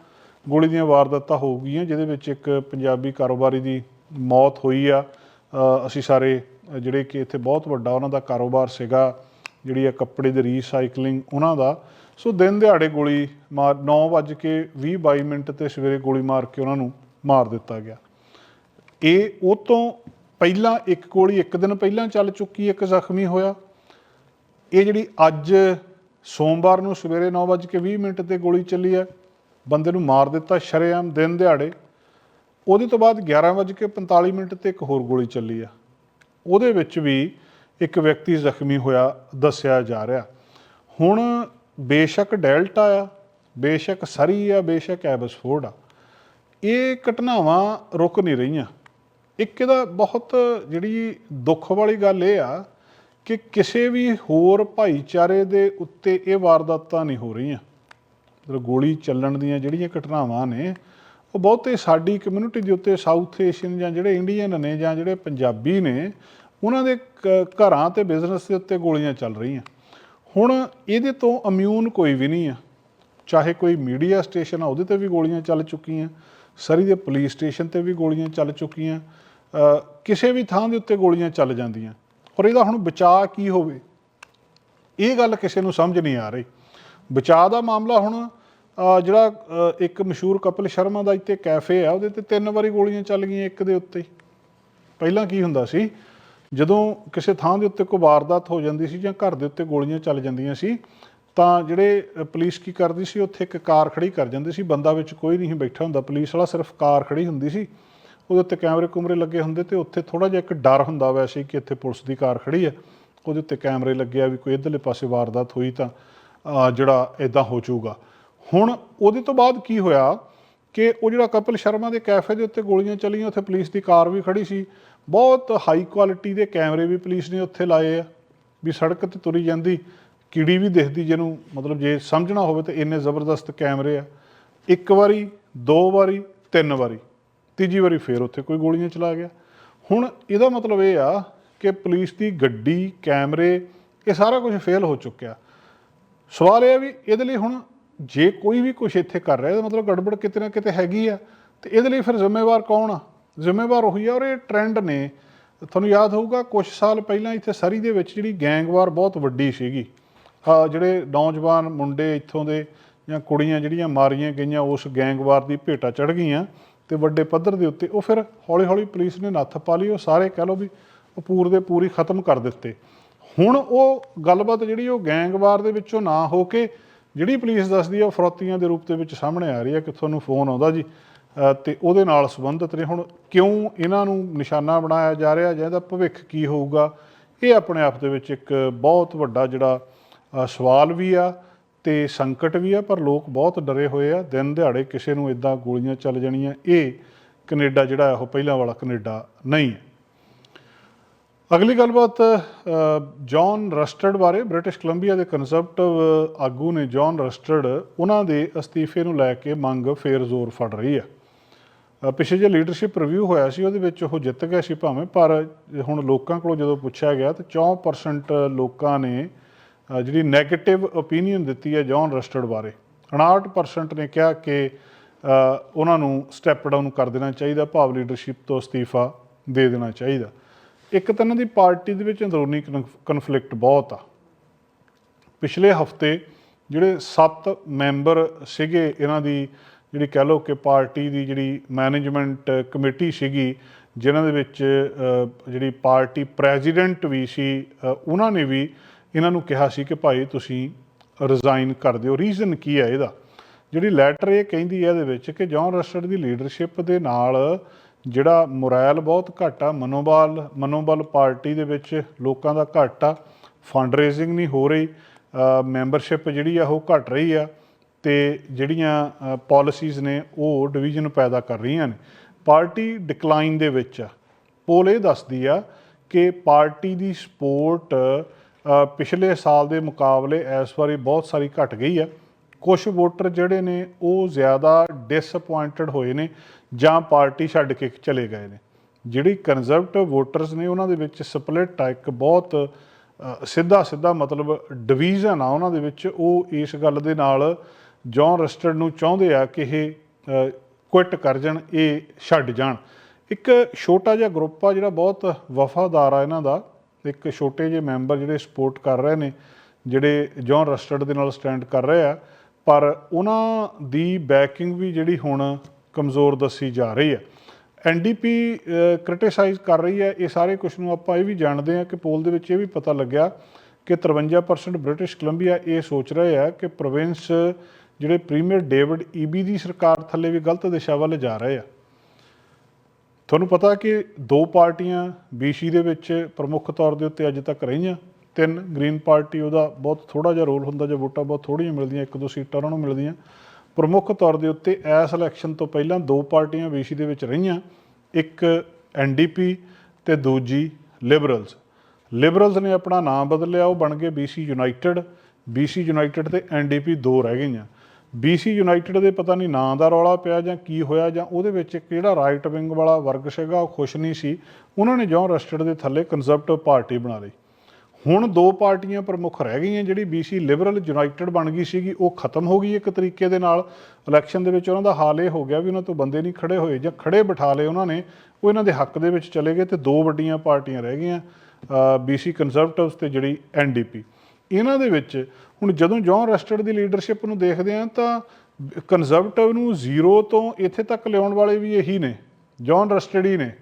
ਗੋਲੀ ਦੀਆਂ ਵਾਰਦਾਤਾਂ ਹੋ ਗਈਆਂ, ਜਿਹਦੇ ਵਿੱਚ ਇੱਕ ਪੰਜਾਬੀ ਕਾਰੋਬਾਰੀ ਦੀ ਮੌਤ ਹੋਈ ਆ। ਅਸੀਂ ਸਾਰੇ ਜਿਹੜੇ ਕਿ ਇੱਥੇ ਬਹੁਤ ਵੱਡਾ ਉਹਨਾਂ ਦਾ ਕਾਰੋਬਾਰ ਸੀਗਾ, ਜਿਹੜੀ ਆ ਕੱਪੜੇ ਦੀ ਰੀਸਾਈਕਲਿੰਗ ਉਹਨਾਂ ਦਾ। ਸੋ ਦਿਨ ਦਿਹਾੜੇ ਗੋਲੀ ਮਾਰ 9:20 22 ਮਿੰਟ ਤੇ ਸਵੇਰੇ ਗੋਲੀ ਮਾਰ ਕੇ ਉਹਨਾਂ ਨੂੰ ਮਾਰ ਦਿੱਤਾ ਗਿਆ। ਇਹ ਉਹ ਤੋਂ ਪਹਿਲਾਂ ਇੱਕ ਗੋਲੀ ਇੱਕ ਦਿਨ ਪਹਿਲਾਂ ਚੱਲ ਚੁੱਕੀ ਇੱਕ ਜ਼ਖਮੀ ਹੋਇਆ। ਇਹ ਜਿਹੜੀ ਅੱਜ ਸੋਮਵਾਰ ਨੂੰ ਸਵੇਰੇ 9:20 ਮਿੰਟ ਤੇ ਗੋਲੀ ਚੱਲੀ ਹੈ, ਬੰਦੇ ਨੂੰ ਮਾਰ ਦਿੱਤਾ ਸ਼ਰੇਆਮ ਦਿਨ ਦਿਹਾੜੇ। ਉਹਦੇ ਤੋਂ ਬਾਅਦ 11:45 ਮਿੰਟ ਤੇ ਇੱਕ ਹੋਰ ਗੋਲੀ ਚੱਲੀ ਆ। ਉਹਦੇ ਵਿੱਚ ਵੀ ਇੱਕ ਵਿਅਕਤੀ ਜ਼ਖਮੀ ਹੋਇਆ, ਦੱਸਿਆ ਜਾ ਰਿਹਾ। ਹੁਣ ਬੇਸ਼ੱਕ ਡੈਲਟਾ ਆ, ਬੇਸ਼ੱਕ ਸਰੀ ਆ, ਬੇਸ਼ੱਕ ਐਬਸਫੋਰਡ ਆ। ਇਹ ਘਟਨਾਵਾਂ ਰੁਕ ਨਹੀਂ ਰਹੀਆਂ। ਇੱਕ ਇਹਦਾ ਬਹੁਤ ਜਿਹੜੀ ਦੁੱਖ ਵਾਲੀ ਗੱਲ ਇਹ ਆ ਕਿ ਕਿਸੇ ਵੀ ਹੋਰ ਭਾਈਚਾਰੇ ਦੇ ਉੱਤੇ ਇਹ ਵਾਰਦਾਤਾਂ ਨਹੀਂ ਹੋ ਰਹੀਆਂ। ਮਤਲਬ ਗੋਲੀ ਚੱਲਣ ਦੀਆਂ ਜਿਹੜੀਆਂ ਘਟਨਾਵਾਂ ਨੇ, ਉਹ ਬਹੁਤੇ ਸਾਡੀ ਕਮਿਊਨਿਟੀ ਦੇ ਉੱਤੇ ਸਾਊਥ ਏਸ਼ੀਅਨ ਜਾਂ ਜਿਹੜੇ ਇੰਡੀਅਨ ਨੇ ਜਾਂ ਜਿਹੜੇ ਪੰਜਾਬੀ ਨੇ, ਉਹਨਾਂ ਦੇ ਕ- ਘਰਾਂ ਤੇ ਬਿਜ਼ਨਸ ਦੇ ਉੱਤੇ ਗੋਲੀਆਂ ਚੱਲ ਰਹੀਆਂ। ਹੁਣ ਇਹਦੇ ਤੋਂ ਇਮਿਊਨ ਕੋਈ ਵੀ ਨਹੀਂ ਆ। ਚਾਹੇ ਕੋਈ ਮੀਡੀਆ ਸਟੇਸ਼ਨ ਆ, ਉਹਦੇ ਤੇ ਵੀ ਗੋਲੀਆਂ ਚੱਲ ਚੁੱਕੀਆਂ। ਸਰੀ ਦੇ ਪੁਲਿਸ ਸਟੇਸ਼ਨ ਤੇ ਵੀ ਗੋਲੀਆਂ ਚੱਲ ਚੁੱਕੀਆਂ। ਕਿਸੇ ਵੀ ਥਾਂ ਦੇ ਉੱਤੇ ਗੋਲੀਆਂ ਚੱਲ ਜਾਂਦੀਆਂ। ਔਰ ਇਹਦਾ ਹੁਣ ਬਚਾਅ ਕੀ ਹੋਵੇ? ਇਹ ਗੱਲ ਕਿਸੇ ਨੂੰ ਸਮਝ ਨਹੀਂ ਆ ਰਹੀ। ਬਚਾਅ ਦਾ ਮਾਮਲਾ ਹੁਣ ਜਿਹੜਾ ਇੱਕ ਮਸ਼ਹੂਰ ਕਪਿਲ ਸ਼ਰਮਾ ਦਾ ਇੱਥੇ ਕੈਫੇ ਆ, ਉਹਦੇ ਤੇ ਤਿੰਨ ਵਾਰੀ ਗੋਲੀਆਂ ਚੱਲ ਗਈਆਂ ਇੱਕ ਦੇ ਉੱਤੇ। ਪਹਿਲਾਂ ਕੀ ਹੁੰਦਾ ਸੀ? ਜਦੋਂ ਕਿਸੇ ਥਾਂ ਦੇ ਉੱਤੇ ਕੋਈ ਵਾਰਦਾਤ ਹੋ ਜਾਂਦੀ ਸੀ ਜਾਂ ਘਰ ਦੇ ਉੱਤੇ ਗੋਲੀਆਂ ਚੱਲ ਜਾਂਦੀਆਂ ਸੀ, ਤਾਂ ਜਿਹੜੇ ਪੁਲਿਸ ਕੀ ਕਰਦੀ ਸੀ? ਉੱਥੇ ਇੱਕ ਕਾਰ ਖੜੀ ਕਰ ਜਾਂਦੀ ਸੀ। ਬੰਦਾ ਵਿੱਚ ਕੋਈ ਨਹੀਂ ਬੈਠਾ ਹੁੰਦਾ। ਪੁਲਿਸ ਵਾਲਾ ਸਿਰਫ ਕਾਰ ਖੜੀ ਹੁੰਦੀ ਸੀ। ਉਹਦੇ ਉੱਤੇ ਕੈਮਰੇ ਕੁਮਰੇ ਲੱਗੇ ਹੁੰਦੇ ਤੇ ਉੱਥੇ ਥੋੜਾ ਜਿਹਾ ਇੱਕ ਡਰ ਹੁੰਦਾ ਵੈਸੇ ਕਿ ਇੱਥੇ ਪੁਲਿਸ ਦੀ ਕਾਰ ਖੜੀ ਹੈ। ਉਹਦੇ ਉੱਤੇ ਕੈਮਰੇ ਲੱਗੇ ਆ ਵੀ ਕੋਈ ਇਧਰਲੇ ਪਾਸੇ ਵਾਰਦਾਤ ਹੋਈ ਤਾਂ ਜਿਹੜਾ ਇਦਾਂ ਹੋ ਜਾਊਗਾ। ਹੁਣ ਉਹਦੇ ਤੋਂ ਬਾਅਦ ਕੀ ਹੋਇਆ ਕਿ ਉਹ ਜਿਹੜਾ ਕਪਿਲ ਸ਼ਰਮਾ ਦੇ ਕੈਫੇ ਦੇ ਉੱਤੇ ਗੋਲੀਆਂ ਚੱਲੀਆਂ, ਉੱਥੇ ਪੁਲਿਸ ਦੀ ਕਾਰ ਵੀ ਖੜੀ ਸੀ। ਬਹੁਤ ਹਾਈ ਕੁਆਲਿਟੀ ਦੇ ਕੈਮਰੇ ਵੀ ਪੁਲਿਸ ਨੇ ਉੱਥੇ ਲਾਏ ਆ ਵੀ ਸੜਕ ਤੇ ਤੁਰੀ ਜਾਂਦੀ, ਕੀੜੀ ਵੀ ਦਿਖਦੀ ਜਿਹਨੂੰ ਮਤਲਬ ਜੇ ਸਮਝਣਾ ਹੋਵੇ ਤਾਂ ਇੰਨੇ ਜ਼ਬਰਦਸਤ ਕੈਮਰੇ ਆ। ਇੱਕ ਵਾਰੀ, ਦੋ ਵਾਰੀ, ਤਿੰਨ ਵਾਰੀ। ਤੀਜੀ ਵਾਰੀ ਫੇਰ ਉੱਥੇ ਕੋਈ ਗੋਲੀਆਂ ਚਲਾ ਗਿਆ। ਹੁਣ ਇਹਦਾ ਮਤਲਬ ਇਹ ਆ ਕਿ ਪੁਲਿਸ ਦੀ ਗੱਡੀ, ਕੈਮਰੇ, ਇਹ ਸਾਰਾ ਕੁਝ ਫੇਲ ਹੋ ਚੁੱਕਿਆ। ਸਵਾਲ ਇਹ ਹੈ ਵੀ ਇਹਦੇ ਲਈ ਹੁਣ ਜੇ ਕੋਈ ਵੀ ਕੁਝ ਇੱਥੇ ਕਰ ਰਿਹਾ, ਇਹਦਾ ਮਤਲਬ ਗੜਬੜ ਕਿਤੇ ਨਾ ਕਿਤੇ ਹੈਗੀ ਆ। ਤੇ ਇਹਦੇ ਲਈ ਫਿਰ ਜ਼ਿੰਮੇਵਾਰ ਕੌਣ ਆ? ਜ਼ਿੰਮੇਵਾਰ ਉਹੀ ਆ ਔਰ ਇਹ ਟ੍ਰੈਂਡ ਨੇ। ਤੁਹਾਨੂੰ ਯਾਦ ਹੋਊਗਾ ਕੁਝ ਸਾਲ ਪਹਿਲਾਂ ਇੱਥੇ ਸਰੀ ਦੇ ਵਿੱਚ ਜਿਹੜੀ ਗੈਂਗਵਾਰ ਬਹੁਤ ਵੱਡੀ ਸੀਗੀ। ਆ ਜਿਹੜੇ ਨੌਜਵਾਨ ਮੁੰਡੇ ਇੱਥੋਂ ਦੇ ਜਾਂ ਕੁੜੀਆਂ ਜਿਹੜੀਆਂ ਮਾਰੀਆਂ ਗਈਆਂ, ਉਸ ਗੈਂਗਵਾਰ ਦੀ ਭੇਟਾ ਚੜ ਗਈਆਂ। ਤੇ ਵੱਡੇ ਪੱਧਰ ਦੇ ਉੱਤੇ ਉਹ ਫਿਰ ਹੌਲੀ ਹੌਲੀ ਪੁਲਿਸ ਨੇ ਨੱਥ ਪਾ ਲਈ ਉਹ ਸਾਰੇ ਕਹਿ ਲਓ ਵੀ ਉਹ ਪੂਰ ਦੇ ਪੂਰੀ ਖਤਮ ਕਰ ਦਿੱਤੇ। ਹੁਣ ਉਹ ਗੱਲਬਾਤ ਜਿਹੜੀ ਉਹ ਗੈਂਗਵਾਰ ਦੇ ਵਿੱਚੋਂ ਨਾ ਹੋ ਕੇ ਜਿਹੜੀ ਪੁਲਿਸ ਦੱਸਦੀ ਆ ਉਹ ਫਰੋਤੀਆਂ ਦੇ ਰੂਪ ਦੇ ਵਿੱਚ ਸਾਹਮਣੇ ਆ ਰਹੀ ਹੈ ਕਿ ਤੁਹਾਨੂੰ ਫੋਨ ਆਉਂਦਾ ਜੀ। ਅ, ਤੇ ਉਹਦੇ ਨਾਲ ਸੰਬੰਧਿਤ ਨੇ ਹੁਣ ਕਿਉਂ ਇਹਨਾਂ ਨੂੰ ਨਿਸ਼ਾਨਾ ਬਣਾਇਆ ਜਾ ਰਿਹਾ ਜਾਂ ਇਹਦਾ ਭਵਿੱਖ ਕੀ ਹੋਊਗਾ ਇਹ ਆਪਣੇ ਆਪ ਦੇ ਵਿੱਚ ਇੱਕ ਬਹੁਤ ਵੱਡਾ ਜਿਹੜਾ ਸਵਾਲ ਵੀ ਆ। ਤੇ ਸੰਕਟ ਵੀ ਆ ਪਰ ਲੋਕ ਬਹੁਤ ਡਰੇ ਹੋਏ ਆ। ਦਿਨ ਦਿਹਾੜੇ ਕਿਸੇ ਨੂੰ ਇਦਾਂ ਗੋਲੀਆਂ ਚੱਲ ਜਾਣੀਆਂ। ਇਹ ਕੈਨੇਡਾ ਜਿਹੜਾ ਉਹ ਪਹਿਲਾਂ ਵਾਲਾ ਕੈਨੇਡਾ ਨਹੀਂ ਹੈ ਅਗਲੀ ਗੱਲਬਾਤ ਅ, ਜੌਨ ਰਸਟਰਡ ਬਾਰੇ। ਬ੍ਰਿਟਿਸ਼ ਕੋਲੰਬੀਆ ਦੇ ਕੰਜ਼ਰਵੇਟਿਵ ਆਗੂ ਨੇ ਜੌਨ ਰਸਟਰਡ ਉਹਨਾਂ ਦੇ ਅਸਤੀਫੇ ਨੂੰ ਲੈ ਕੇ ਮੰਗ ਫੇਰ ਜ਼ੋਰ ਫੜ ਰਹੀ ਹੈ ਅ, ਪਿਛੇ ਜੇ ਲੀਡਰਸ਼ਿਪ ਰਿਵਿਊ ਹੋਇਆ ਸੀ ਉਹਦੇ ਵਿੱਚ ਉਹ ਜਿੱਤ ਗਏ ਸੀ ਭਾਵੇਂ ਪਰ ਹੁਣ ਲੋਕਾਂ ਕੋਲੋਂ ਜਦੋਂ ਪੁੱਛਿਆ ਗਿਆ ਤਾਂ 64% ਲੋਕਾਂ ਨੇ ਜਿਹੜੀ 네ਗੇਟਿਵ ਓਪੀਨੀਅਨ ਦਿੱਤੀ ਹੈ ਜੌਨ ਰਸਟਡ ਬਾਰੇ 59% ਨੇ ਕਿਹਾ ਕਿ ਉਹਨਾਂ ਨੂੰ ਸਟੈਪ ਡਾਊਨ ਕਰ ਦੇਣਾ ਚਾਹੀਦਾ, ਭਾਵ ਲੀਡਰਸ਼ਿਪ ਤੋਂ ਅਸਤੀਫਾ ਦੇ ਦੇਣਾ ਚਾਹੀਦਾ। ਇੱਕ ਤਾਂ ਇਹਨਾਂ ਦੀ ਪਾਰਟੀ ਦੇ ਵਿੱਚ ਅੰਦਰੂਨੀ ਕਨਫਲਿਕਟ ਬਹੁਤ ਆ। ਪਿਛਲੇ ਹਫ਼ਤੇ ਜਿਹੜੇ 7 ਮੈਂਬਰ ਸੀਗੇ, ਇਹਨਾਂ ਦੀ ਜਿਹੜੀ ਕਹਿ ਲਓ ਕਿ ਪਾਰਟੀ ਦੀ ਜਿਹੜੀ ਮੈਨੇਜਮੈਂਟ ਕਮੇਟੀ ਸੀਗੀ, ਜਿਨ੍ਹਾਂ ਦੇ ਵਿੱਚ ਜਿਹੜੀ ਪਾਰਟੀ ਪ੍ਰੈਜ਼ੀਡੈਂਟ ਵੀ ਸੀ ਉਹਨਾਂ ਨੇ ਵੀ ਇਹਨਾਂ ਨੂੰ ਕਿਹਾ ਸੀ ਕਿ ਭਾਈ ਤੁਸੀਂ ਰਿਜ਼ਾਈਨ ਕਰ ਦਿਓ। ਰੀਜ਼ਨ ਕੀ ਹੈ ਇਹਦਾ? ਜਿਹੜੀ ਲੈਟਰ ਇਹ ਕਹਿੰਦੀ ਹੈ ਇਹਦੇ ਵਿੱਚ ਕਿ ਜੌਨ ਰਸਟਡ ਦੀ ਲੀਡਰਸ਼ਿਪ ਦੇ ਨਾਲ ਜਿਹੜਾ ਮੋਰੈਲ ਬਹੁਤ ਘੱਟ ਆ, ਮਨੋਬਲ ਮਨੋਬਲ ਪਾਰਟੀ ਦੇ ਵਿੱਚ ਲੋਕਾਂ ਦਾ ਘੱਟ ਆ ਫੰਡ ਰੇਜ਼ਿੰਗ ਨਹੀਂ ਹੋ ਰਹੀ ਮੈਂਬਰਸ਼ਿਪ ਜਿਹੜੀ ਆ ਉਹ ਘਟ ਰਹੀ ਆ ਤੇ ਜਿਹੜੀਆਂ ਪਾਲਿਸੀਜ਼ ਨੇ ਉਹ ਡਿਵੀਜ਼ਨ ਪੈਦਾ ਕਰ ਰਹੀਆਂ ਨੇ। ਪਾਰਟੀ ਡਿਕਲਾਈਨ ਦੇ ਵਿੱਚ ਆ। ਪੋਲ ਇਹ ਦੱਸਦੀ ਆ ਕਿ ਪਾਰਟੀ ਦੀ ਸਪੋਰਟ ਪਿਛਲੇ ਸਾਲ ਦੇ ਮੁਕਾਬਲੇ ਇਸ ਵਾਰੀ ਬਹੁਤ ਸਾਰੀ ਘਟ ਗਈ ਆ ਕੁਝ ਵੋਟਰ ਜਿਹੜੇ ਨੇ, ਉਹ ਜ਼ਿਆਦਾ ਡਿਸਅਪੁਆਇੰਟਡ ਹੋਏ ਨੇ ਜਾਂ ਪਾਰਟੀ ਛੱਡ ਕੇ ਚਲੇ ਗਏ ਨੇ। ਜਿਹੜੀ ਕੰਜ਼ਰਵੇਟਿਵ ਵੋਟਰਸ ਨੇ, ਉਹਨਾਂ ਦੇ ਵਿੱਚ ਸਪਲਿਟ ਆ। ਇੱਕ ਬਹੁਤ ਸਿੱਧਾ ਸਿੱਧਾ ਮਤਲਬ ਡਿਵੀਜ਼ਨ ਆ ਉਹਨਾਂ ਦੇ ਵਿੱਚ। ਉਹ ਇਸ ਗੱਲ ਦੇ ਨਾਲ ਜੌਨ ਰਸਟਰਡ ਨੂੰ ਚਾਹੁੰਦੇ ਆ ਕਿ ਇਹ ਕੁਇਟ ਕਰ ਜਾਣ, ਇਹ ਛੱਡ ਜਾਣ। ਇੱਕ ਛੋਟਾ ਜਿਹਾ ਗਰੁੱਪ ਆ ਜਿਹੜਾ ਬਹੁਤ ਵਫਾਦਾਰ ਆ ਇਹਨਾਂ ਦਾ। ਇੱਕ ਛੋਟੇ ਜਿਹੇ ਮੈਂਬਰ ਜਿਹੜੇ ਸਪੋਰਟ ਕਰ ਰਹੇ ਨੇ, ਜਿਹੜੇ ਜੌਨ ਰਸਟਰਡ ਦੇ ਨਾਲ ਸਟੈਂਡ ਕਰ ਰਹੇ ਆ, ਪਰ ਉਹਨਾਂ ਦੀ ਬੈਕਿੰਗ ਵੀ ਜਿਹੜੀ ਹੁਣ ਕਮਜ਼ੋਰ ਦੱਸੀ ਜਾ ਰਹੀ ਹੈ ਐਨਡੀਪੀ ਕ੍ਰਿਟਿਸਾਈਜ਼ ਕਰ ਰਹੀ ਹੈ, ਇਹ ਸਾਰੇ ਕੁਝ ਨੂੰ ਆਪਾਂ ਇਹ ਵੀ ਜਾਣਦੇ ਹਾਂ ਕਿ ਪੋਲ ਦੇ ਵਿੱਚ ਇਹ ਵੀ ਪਤਾ ਲੱਗਿਆ ਕਿ 53% ਬ੍ਰਿਟਿਸ਼ ਕੋਲੰਬੀਆ ਇਹ ਸੋਚ ਰਹੇ ਆ ਕਿ ਪ੍ਰੋਵਿੰਸ ਜਿਹੜੇ ਪ੍ਰੀਮੀਅਰ ਡੇਵਿਡ ਈਬੀ ਦੀ ਸਰਕਾਰ ਥੱਲੇ ਵੀ ਗਲਤ ਦਿਸ਼ਾ ਵੱਲ ਜਾ ਰਹੇ ਆ। ਤੁਹਾਨੂੰ ਪਤਾ ਕਿ ਦੋ ਪਾਰਟੀਆਂ ਬੀਸੀ ਦੇ ਵਿੱਚ ਪ੍ਰਮੁੱਖ ਤੌਰ ਦੇ ਉੱਤੇ ਅੱਜ ਤੱਕ ਰਹੀਆਂ। ਤਿੰਨ ਗ੍ਰੀਨ ਪਾਰਟੀ, ਉਹਦਾ ਬਹੁਤ ਥੋੜਾ ਜਿਹਾ ਰੋਲ ਹੁੰਦਾ, ਜਾਂ ਵੋਟਾਂ ਬਹੁਤ ਥੋੜੀਆਂ ਮਿਲਦੀਆਂ, ਇੱਕ ਦੋ ਸੀਟਾਂ ਉਹਨਾਂ ਨੂੰ ਮਿਲਦੀਆਂ। ਪ੍ਰਮੁੱਖ ਤੌਰ ਦੇ ਉੱਤੇ ਇਸ ਇਲੈਕਸ਼ਨ ਤੋਂ ਪਹਿਲਾਂ ਦੋ ਪਾਰਟੀਆਂ ਬੀਸੀ ਦੇ ਵਿੱਚ ਰਹੀਆਂ। ਇੱਕ ਐਨਡੀਪੀ ਤੇ ਦੂਜੀ ਲਿਬਰਲਸ ਲਿਬਰਲਸ ਨੇ ਆਪਣਾ ਨਾਮ ਬਦਲਿਆ, ਉਹ ਬਣ ਗਏ ਬੀਸੀ ਯੂਨਾਈਟਿਡ ਬੀਸੀ ਯੂਨਾਈਟਿਡ ਤੇ ਐਨਡੀਪੀ ਦੋ ਰਹਿ ਗਈਆਂ। ਬੀਸੀ ਯੂਨਾਈਟਿਡ ਦੇ ਪਤਾ ਨਹੀਂ ਨਾਂ ਦਾ ਰੌਲਾ ਪਿਆ ਜਾਂ ਕੀ ਹੋਇਆ ਜਾਂ ਉਹਦੇ ਵਿੱਚ ਇੱਕ ਜਿਹੜਾ ਰਾਈਟ ਵਿੰਗ ਵਾਲਾ ਵਰਗ ਸੀਗਾ, ਉਹ ਖੁਸ਼ ਨਹੀਂ ਸੀ। ਉਹਨਾਂ ਨੇ ਜੌਨ ਰਸਟਡ ਦੇ ਥੱਲੇ ਕੰਜ਼ਰਵੇਟਿਵ ਪਾਰਟੀ ਬਣਾ ਲਈ। ਹੁਣ ਦੋ ਪਾਰਟੀਆਂ ਪ੍ਰਮੁੱਖ ਰਹਿ ਗਈਆਂ, ਜਿਹੜੀ BC ਲਿਬਰਲ ਯੂਨਾਈਟਿਡ ਬਣ ਗਈ ਸੀਗੀ, ਉਹ ਖਤਮ ਹੋ ਗਈ ਇੱਕ ਤਰੀਕੇ ਦੇ ਨਾਲ। ਇਲੈਕਸ਼ਨ ਦੇ ਵਿੱਚ ਉਹਨਾਂ ਦਾ ਹਾਲ ਇਹ ਹੋ ਗਿਆ ਵੀ ਉਹਨਾਂ ਤੋਂ ਬੰਦੇ ਨਹੀਂ ਖੜੇ ਹੋਏ ਜਾਂ ਖੜੇ ਬਿਠਾ ਲਏ ਉਹਨਾਂ ਨੇ, ਉਹ ਇਹਨਾਂ ਦੇ ਹੱਕ ਦੇ ਵਿੱਚ ਚਲੇ ਗਏ ਤੇ ਦੋ ਵੱਡੀਆਂ ਪਾਰਟੀਆਂ ਰਹਿ ਗਈਆਂ BC ਕੰਜ਼ਰਵੇਟਿਵਸ ਤੇ ਜਿਹੜੀ NDP ਇਹਨਾਂ ਦੇ ਵਿੱਚ ਹੁਣ ਜਦੋਂ ਜੌਨ ਰਸਟਡ ਦੀ ਲੀਡਰਸ਼ਿਪ ਨੂੰ ਦੇਖਦੇ ਆ ਤਾਂ ਕੰਜ਼ਰਵੇਟਿਵ ਨੂੰ ਜ਼ੀਰੋ ਤੋਂ ਇੱਥੇ ਤੱਕ ਲਿਆਉਣ ਵਾਲੇ ਵੀ ਇਹੀ ਨੇ ਜੌਨ ਰਸਟਡ ਹੀ ਨੇ।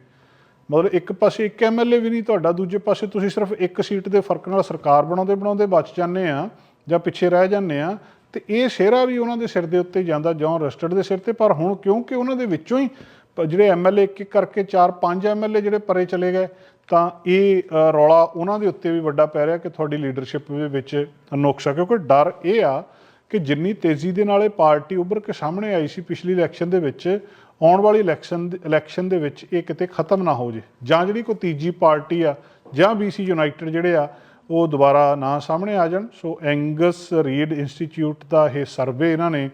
ਮਤਲਬ ਇੱਕ ਪਾਸੇ ਇੱਕ ਐਮਐਲਏ ਵੀ ਨਹੀਂ, ਤੁਹਾਡਾ ਦੂਜੇ ਪਾਸੇ ਤੁਸੀਂ ਸਿਰਫ ਇੱਕ ਸੀਟ ਦੇ ਫ਼ਰਕ ਨਾਲ ਸਰਕਾਰ ਬਣਾਉਂਦੇ ਬਣਾਉਂਦੇ ਬਚ ਜਾਂਦੇ ਆ ਜਾਂ ਪਿੱਛੇ ਰਹਿ ਜਾਂਦੇ ਆ ਤੇ ਇਹ ਸਿਹਰਾ ਵੀ ਉਹਨਾਂ ਦੇ ਸਿਰ ਦੇ ਉੱਤੇ ਜਾਂਦਾ ਜੌਨ ਰਸਟਡ ਦੇ ਸਿਰ ਤੇ। ਪਰ ਹੁਣ ਕਿਉਂਕਿ ਉਹਨਾਂ ਦੇ ਵਿੱਚੋਂ ਹੀ ਪ- ਜਿਹੜੇ ਐਮਐਲਏ ਇੱਕ ਇੱਕ ਕਰਕੇ 4-5 ਐਮਐਲਏ ਜਿਹੜੇ ਪਰੇ ਚਲੇ ਗਏ ਤਾਂ ਇਹ ਰੌਲਾ ਉਹਨਾਂ ਦੇ ਉੱਤੇ ਵੀ ਵੱਡਾ ਪੈ ਰਿਹਾ ਕਿ ਤੁਹਾਡੀ ਲੀਡਰਸ਼ਿਪ ਦੇ ਵਿੱਚ ਨੁਕਸ ਆ, ਕਿਉਂਕਿ ਡਰ ਇਹ ਆ ਕਿ ਜਿੰਨੀ ਤੇਜ਼ੀ ਦੇ ਨਾਲ ਇਹ ਪਾਰਟੀ ਉੱਭਰ ਕੇ ਸਾਹਮਣੇ ਆਈ ਸੀ ਪਿਛਲੀ ਇਲੈਕਸ਼ਨ ਦੇ ਵਿੱਚ, ਆਉਣ ਵਾਲੀ ਇਲੈਕਸ਼ਨ ਇਲੈਕਸ਼ਨ ਦੇ ਵਿੱਚ ਇਹ ਕਿਤੇ ਖਤਮ ਨਾ ਹੋ ਜੇ। ਜਾਂ ਜਿਹੜੀ ਕੋਈ ਤੀਜੀ ਪਾਰਟੀ ਆ, ਜਾਂ BC ਯੂਨਾਈਟਿਡ ਜਿਹੜੇ ਆ, ਉਹ ਦੁਬਾਰਾ ਨਾ ਸਾਹਮਣੇ ਆ ਜਾਣ। ਸੋ ਐਂਗਸ ਰੀਡ ਇੰਸਟੀਚਿਊਟ ਦਾ ਇਹ ਸਰਵੇ ਇਹਨਾਂ ਨੇ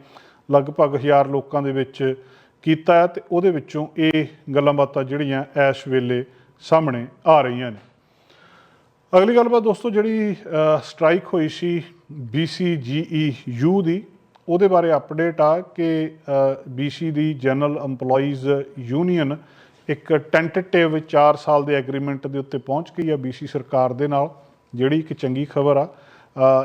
ਲਗਭਗ 1000 ਲੋਕਾਂ ਦੇ ਵਿੱਚ ਕੀਤਾ ਹੈ ਤੇ ਉਹਦੇ ਵਿੱਚੋਂ ਇਹ ਗੱਲਾਂ ਬਾਤਾਂ ਜਿਹੜੀਆਂ ਇਸ ਵੇਲੇ ਸਾਹਮਣੇ ਆ ਰਹੀਆਂ ਨੇ। ਅਗਲੀ ਗੱਲਬਾਤ ਦੋਸਤੋ ਜਿਹੜੀ ਸਟ੍ਰਾਈਕ ਹੋਈ ਸੀ BCGEU ਦੀ ਉਹਦੇ ਬਾਰੇ ਅਪਡੇਟ ਆ ਕਿ BC ਦੀ ਜਨਰਲ EMPLOYEES ਯੂਨੀਅਨ ਇੱਕ ਟੈਂਟੇਟਿਵ 4 ਸਾਲ ਦੇ ਐਗਰੀਮੈਂਟ ਦੇ ਉੱਤੇ ਪਹੁੰਚ ਗਈ ਆ BC ਸਰਕਾਰ ਦੇ ਨਾਲ ਜਿਹੜੀ ਇੱਕ ਚੰਗੀ ਖਬਰ ਆ।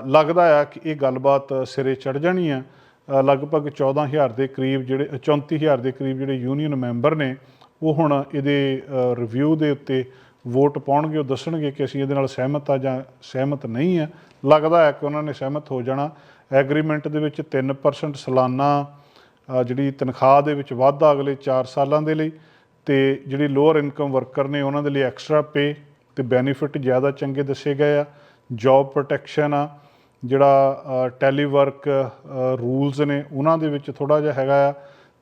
ਲੱਗਦਾ ਆ ਕਿ ਇਹ ਗੱਲਬਾਤ ਸਿਰੇ ਚੜ ਜਾਣੀ ਆ। ਅ, ਲਗਭਗ 14000 ਦੇ ਕਰੀਬ ਜਿਹੜੇ 34000 ਦੇ ਕਰੀਬ ਜਿਹੜੇ ਯੂਨੀਅਨ ਮੈਂਬਰ ਨੇ ਉਹ ਹੁਣ ਇਹਦੇ ਰਿਵਿਊ ਦੇ ਉੱਤੇ ਵੋਟ ਪਾਉਣਗੇ, ਉਹ ਦੱਸਣਗੇ ਕਿ ਅਸੀਂ ਇਹਦੇ ਨਾਲ ਸਹਿਮਤ ਆ ਜਾਂ ਸਹਿਮਤ ਨਹੀਂ ਆ। ਲੱਗਦਾ ਹੈ ਕਿ ਉਹਨਾਂ ਨੇ ਸਹਿਮਤ ਹੋ ਜਾਣਾ। ਐਗਰੀਮੈਂਟ ਦੇ ਵਿੱਚ 3% ਸਾਲਾਨਾ ਜਿਹੜੀ ਤਨਖਾਹ ਦੇ ਵਿੱਚ ਵਾਧਾ ਅਗਲੇ 4 ਸਾਲਾਂ ਦੇ ਲਈ ਤੇ ਜਿਹੜੀ ਲੋਅਰ ਇਨਕਮ ਵਰਕਰ ਨੇ ਉਹਨਾਂ ਦੇ ਲਈ ਐਕਸਟਰਾ ਪੇ ਤੇ ਬੈਨੀਫਿਟ ਜ਼ਿਆਦਾ ਚੰਗੇ ਦੱਸੇ ਗਏ ਆ। ਜੌਬ ਪ੍ਰੋਟੈਕਸ਼ਨ ਆ, ਜਿਹੜਾ ਟੈਲੀਵਰਕ ਰੂਲਸ ਨੇ, ਉਹਨਾਂ ਦੇ ਵਿੱਚ ਥੋੜਾ ਜਿਹਾ ਹੈਗਾ ਆ।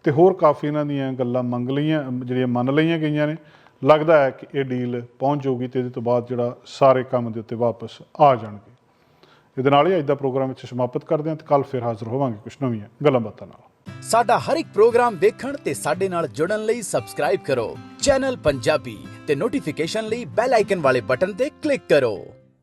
ਤੇ ਹੋਰ ਕਾਫੀ ਇਹਨਾਂ ਦੀਆਂ ਗੱਲਾਂ ਮੰਗ ਲਈਆਂ, ਜਿਹੜੀਆਂ ਮੰਨ ਲਈਆਂ ਗਈਆਂ ਨੇ। ਲੱਗਦਾ ਹੈ ਕਿ ਇਹ ਡੀਲ ਪਹੁੰਚ ਜਾਊਗੀ ਤੇ ਇਹਦੇ ਤੋਂ ਬਾਅਦ ਜਿਹੜਾ ਸਾਰੇ ਕੰਮ ਦੇ ਉੱਤੇ ਵਾਪਸ ਆ ਜਾਣਗੇ। ਇਹਦੇ ਨਾਲ ਹੀ ਅੱਜ ਦਾ ਪ੍ਰੋਗਰਾਮ ਵਿੱਚ ਸਮਾਪਤ ਕਰਦੇ ਹਾਂ ਤੇ ਕੱਲ ਫਿਰ ਹਾਜ਼ਰ ਹੋਵਾਂਗੇ ਕੁਝ ਨਵੀਆਂ ਗੱਲਾਂ ਬਾਤਾਂ ਨਾਲ। ਸਾਡਾ ਹਰ ਇੱਕ ਪ੍ਰੋਗਰਾਮ ਵੇਖਣ ਤੇ ਸਾਡੇ ਨਾਲ ਜੁੜਨ ਲਈ ਸਬਸਕ੍ਰਾਈਬ ਕਰੋ। ਚੈਨਲ ਪੰਜਾਬੀ ਤੇ ਨੋਟੀਫਿਕੇਸ਼ਨ ਲਈ ਬੈਲ ਆਈਕਨ ਵਾਲੇ ਬਟਨ ਤੇ ਕਲਿੱਕ ਕਰੋ।